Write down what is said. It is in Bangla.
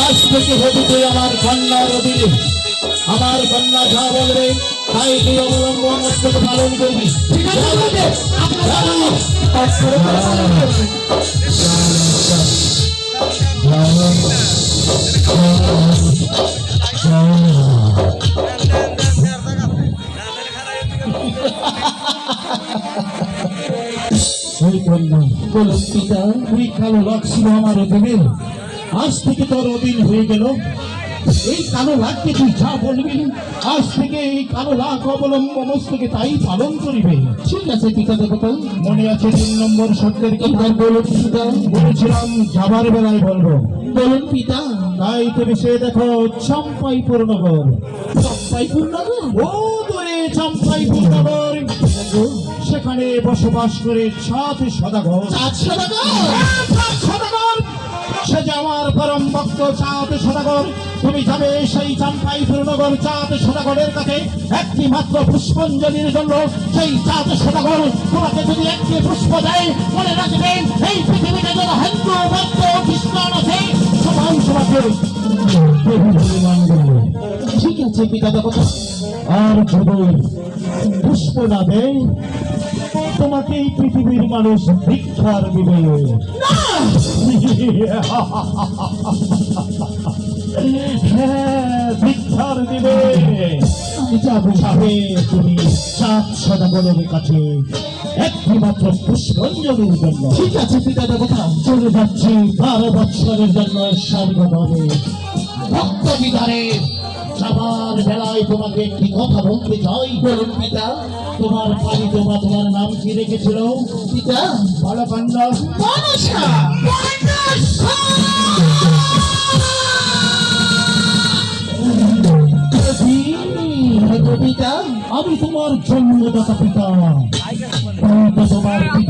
আজ থেকে হবি তুই আমার কন্যা রবি আমার কন্যা যা বলবে তাই তুই অবলম্বন অত্যন্ত পালন করবি। ওই কন্যা তুই কালো ছিল আমার অধীনের আজ থেকে তোর অধীন হয়ে গেল। এই কালো লাখকে তুই যা বলবি আজ থেকে এই কালো লাখ অবলম্বন থেকে তাই পালন করিবে। ঠিক আছে পিতা দেবতা মনে আছে তিন নম্বর শব্দের কথা বলুন পিতা। বলেছিলাম যাবার বেলায় বলব। বলুন পিতা। তাই তুমি সে দেখো চম্পাইপুর নগর। চম্পাইপুর নগর? ও দূরে চম্পাইপুর নগর। সেখানে বসবাস করে সাত সদাগর। চাঁদ সদাগর? সদাগর তুমি যাবে সেই চম্পাইপুর নগর চাঁদ সদাগরের কাছে একটি মাত্র পুষ্পাঞ্জলির জন্য। সেই চাঁদ সদাগর তোমাকে যদি একটি পুষ্প দেয় মনে রাখবেন এই পৃথিবীতে যারা হিন্দু বৌদ্ধ খ্রিস্টান আছে। সবাই মানবে ঠিক আছে পিতা দেবতা। আর যদি পুষ্প না দেয় তোমাকে এই পৃথিবীর মানুষ ভিক্ষার দিবে হ্যাঁ ভিক্ষার দিবে। যাব যাবে তুমি সাত সদাগরের কাছে। একটি মাত্র পুষ্পাঞ্জলির জন্য। ঠিক আছে পিতা দেবতা। চলে যাচ্ছি বারো বছরের জন্য স্বর্গভাবে ভক্ত বিধারে যাবার বেলায় তোমাকে একটি কথা বলতে চাই। বলুন পিতা। তোমার পানি তোমা তোমার নাম কি রেখেছিল? পিতা বালকান্ড আমি তোমার জন্মদাতা পিতা। তোমার পিতা।